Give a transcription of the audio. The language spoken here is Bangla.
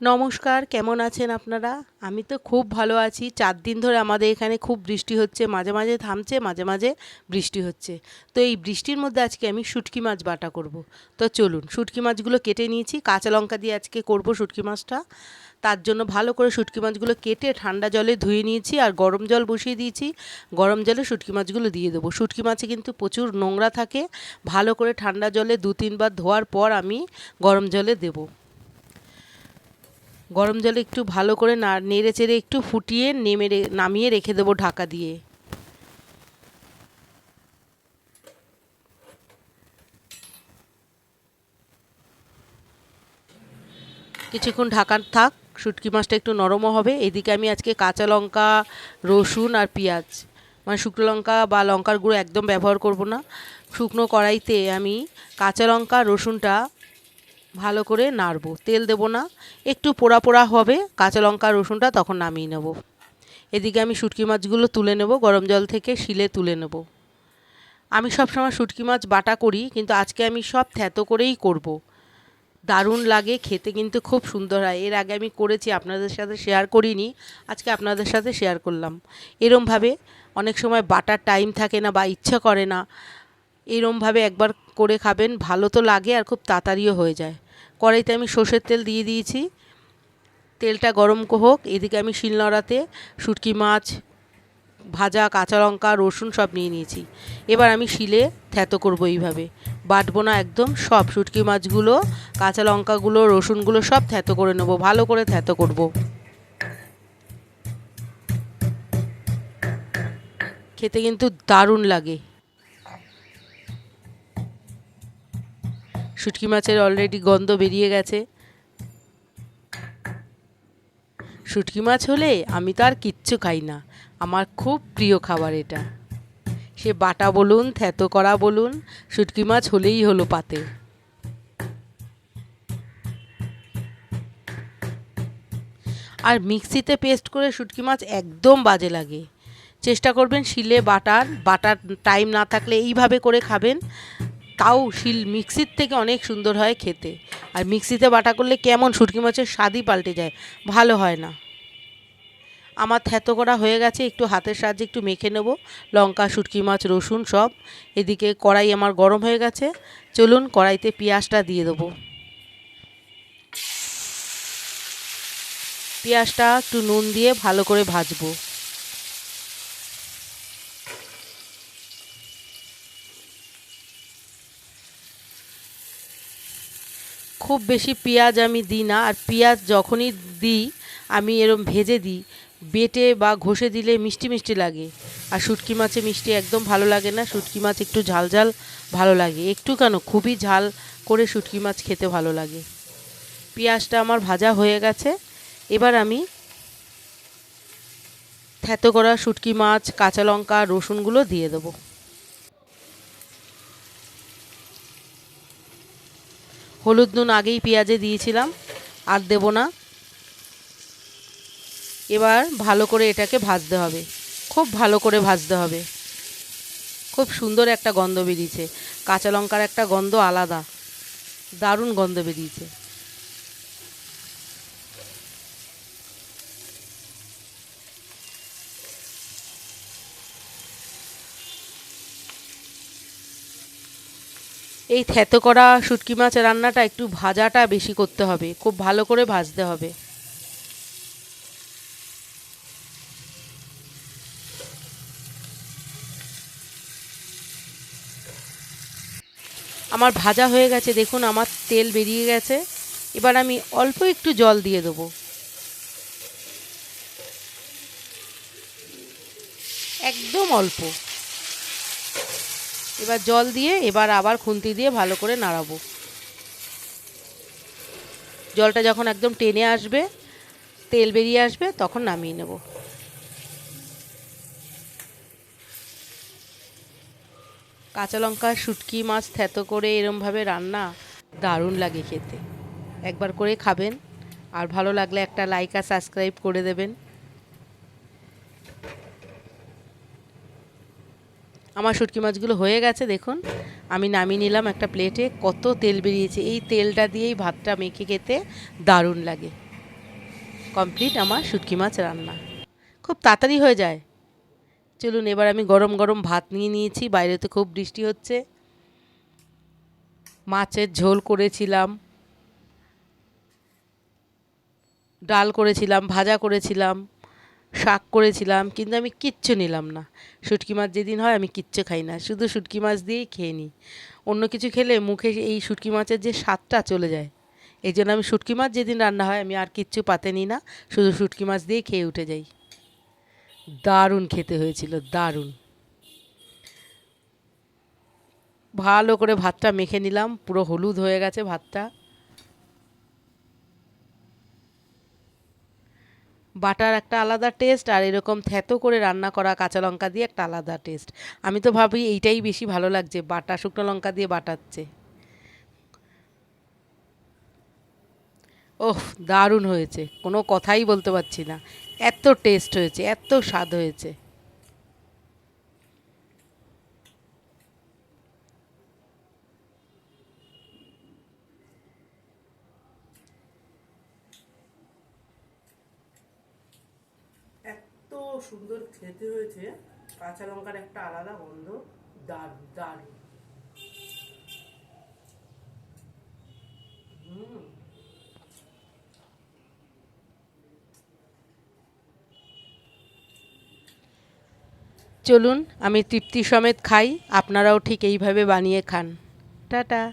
নমস্কার, কেমন আছেন আপনারা? আমি তো খুব ভালো আছি। চার দিন ধরে আমাদের এখানে খুব বৃষ্টি হচ্ছে, মাঝে মাঝে থামছে, মাঝে মাঝে বৃষ্টি হচ্ছে। তো এই বৃষ্টির মধ্যে আজকে আমি শুটকি মাছ বাটা করব। তো চলুন, শুটকি মাছগুলো কেটে নিয়েছি। কাঁচা লঙ্কা দিয়ে আজকে করব শুটকি মাছটা। তার জন্য ভালো করে শুটকি মাছগুলো কেটে ঠান্ডা জলে ধুয়ে নিয়েছি আর গরম জল বসিয়ে দিয়েছি। গরম জলে শুটকি মাছগুলো দিয়ে দেবো। শুটকি মাছে কিন্তু প্রচুর নোংরা থাকে। ভালো করে ঠান্ডা জলে দু তিনবার ধোয়ার পর আমি গরম জলে দেবো। গরম জলে একটু ভালো করে না, নেড়ে চেড়ে একটু ফুটিয়ে নেমে নামিয়ে রেখে দেবো ঢাকা দিয়ে। কিছুক্ষণ ঢাকা থাক, শুটকি মাছটা একটু নরমও হবে। এদিকে আমি আজকে কাঁচা লঙ্কা, রসুন আর পেঁয়াজ। মানে শুকনো লঙ্কা বা লঙ্কার গুঁড়ো একদম ব্যবহার করব না। শুকনো কড়াইতে আমি কাঁচা লঙ্কা, রসুনটা ভালো করে নাড়বো। তেল দেব না। একটু পোড়া পোড়া হবে। কাঁচা লঙ্কা, রসুনটা তখন নামিয়ে নেব। এদিকে আমি শুটকি মাছগুলো তুলে নেব। গরম জল থেকে শিলে তুলে নেব। আমি সবসময় শুটকি মাছ বাটা করি, কিন্তু আজকে আমি সব থ্যাতো করেই করব। দারুণ লাগে, খেতে কিন্তু খুব সুন্দর হয়। এর আগে আমি করেছি, আপনাদের সাথে শেয়ার করিনি। আজকে আপনাদের সাথে শেয়ার করলাম। এরমভাবে অনেক সময় বাটার টাইম থাকে না বা ইচ্ছা করে না। এরমভাবে একবার করে খাবেন, ভালো তো লাগে আর খুব তাড়াতাড়িও হয়ে যায়। কড়াইতে আমি সর্ষের তেল দিয়ে দিয়েছি। তেলটা গরম হোক, এদিকে আমি শিলনোড়াতে শুটকি মাছ, ভাজা কাঁচা লঙ্কা, রসুন সব নিয়ে নিয়েছি। এবার আমি শিলে থ্যাতো করব এইভাবে। বাটবো না একদম, সব শুটকি মাছগুলো, কাঁচা লঙ্কাগুলো, রসুনগুলো সব থ্যাতো করে নেব, ভালো করে থ্যাতো করব। খেতে কিন্তু দারুণ লাগে। শুটকি মাছের অলরেডি গন্ধ বেরিয়ে গেছে। শুটকি মাছ হলে আমি তো আর কিচ্ছু খাই না। আমার খুব প্রিয় খাবার এটা। সে বাটা বলুন থ্যাতো করা বলুন, শুটকি মাছ হলেই হলো পাতে। আর মিক্সিতে পেস্ট করে শুটকি মাছ একদম বাজে লাগে। চেষ্টা করবেন শিলে বাটার বাটার টাইম না থাকলে এইভাবে করে খাবেন। তাও শিল মিক্সির থেকে অনেক সুন্দর হয় খেতে। আর মিক্সিতে বাটা করলে কেমন শুটকি মাছের স্বাদই পাল্টে যায়, ভালো হয় না। আমার থ্যাতো করা হয়ে গেছে, একটু হাতের সাহায্যে একটু মেখে নেব। লঙ্কা, শুটকি মাছ, রসুন সব। এদিকে কড়াই আমার গরম হয়ে গেছে। চলুন কড়াইতে পেঁয়াজটা দিয়ে দেবো। পেঁয়াজটা একটু নুন দিয়ে ভালো করে ভাজবো। খুব বেশি পেঁয়াজ আমি দিই না, আর পেঁয়াজ যখনই দিই, আমি এরম ভেজে দিই। বেটে বা ঘষে দিলে মিষ্টি মিষ্টি লাগে। আর শুটকি মাছে মিষ্টি একদম ভালো লাগে না, শুটকি মাছ একটু ঝাল ঝাল ভালো লাগে। একটু কেন? খুবই ঝাল করে শুটকি মাছ খেতে ভালো লাগে। পেঁয়াজটা আমার ভাজা হয়ে গেছে। এবার আমি থ্যাতো করা শুটকি মাছ, কাঁচা লঙ্কা, রসুনগুলো দিয়ে দেবো। হলুদ নুন আগেই পেঁয়াজে দিয়েছিলাম, আর দেব না। এবার ভালো করে এটাকে ভাজতে হবে। খুব ভালো করে ভাজতে হবে। খুব সুন্দর একটা গন্ধ বেরিয়েছে। কাঁচা লঙ্কার একটা গন্ধ আলাদা। দারুণ গন্ধ বেরিয়েছে। এই থেতো করা শুটকি মাছ রান্নাটা একটু ভাজাটা বেশি করতে হবে। খুব ভালো করে ভাজতে হবে। আমার ভাজা হয়ে গেছে, দেখুন আমার তেল বেরিয়ে গেছে। এবার আমি অল্প একটু জল দিয়ে দেবো। একদম অল্প। এবার জল দিয়ে, এবার আবার খুন্তি দিয়ে ভালো করে নাড়াবো। জলটা যখন একদম টেনে আসবে, তেল বেরিয়ে আসবে, তখন নামিয়ে নেব। কাঁচা লঙ্কা, শুটকি মাছ, থেতো করে এরমভাবে রান্না দারুণ লাগে খেতে। একবার করে খাবেন, আর ভালো লাগলে একটা লাইক আর সাবস্ক্রাইব করে দেবেন। আমার শুটকি মাছগুলো হয়ে গেছে, দেখুন। আমি নামিয়ে নিলাম একটা প্লেটে কত তেল বেরিয়েছে। এই তেলটা দিয়েই ভাতটা মেখে খেতে দারুণ লাগে। কমপ্লিট আমার শুটকি মাছ রান্না। খুব তাড়াতাড়ি হয়ে যায়। চলুন, এবার আমি গরম গরম ভাত নিয়ে নিয়েছি, বাইরে তো খুব বৃষ্টি হচ্ছে। মাছের ঝোল করেছিলাম। ডাল করেছিলাম, ভাজা করেছিলাম। শাক করেছিলাম, কিন্তু আমি কিচ্ছু নিলাম না। শুটকি মাছ যেদিন হয় আমি কিচ্ছু খাই না, শুধু শুটকি মাছ দিয়েই খেয়ে নিই। অন্য কিছু খেলে মুখে এই শুটকি মাছের যে স্বাদটা চলে যায়। এই জন্য আমি শুটকি মাছ যেদিন রান্না হয় আমি আর কিচ্ছু পাতে নিই না, শুধু শুটকি মাছ দিয়েই খেয়ে উঠে যাই। দারুণ খেতে হয়েছিল, দারুণ। ভালো করে ভাতটা মেখে নিলাম, পুরো হলুদ হয়ে গেছে ভাতটা। বাটার একটা আলাদা টেস্ট আর এরকম থেতো করে রান্না করা কাঁচা লঙ্কা দিয়ে একটা আলাদা টেস্ট আমি তো ভাবি এইটাই বেশি ভালো লাগছে, বাটা, শুকনো লঙ্কা দিয়ে বাটাচ্ছে। ওহ, দারুণ হয়েছে, কোনো কথাই বলতে পারছি না। এত টেস্ট হয়েছে, এত স্বাদ হয়েছে এত সুন্দর খেতে হয়েছে। কাঁচা লঙ্কার একটা আলাদা গন্ধ। দারুণ দারুণ। হুম। চলুন আমি তৃপ্তি সমেত খাই। আপনারাও ঠিক এইভাবে বানিয়ে খান। টাটা।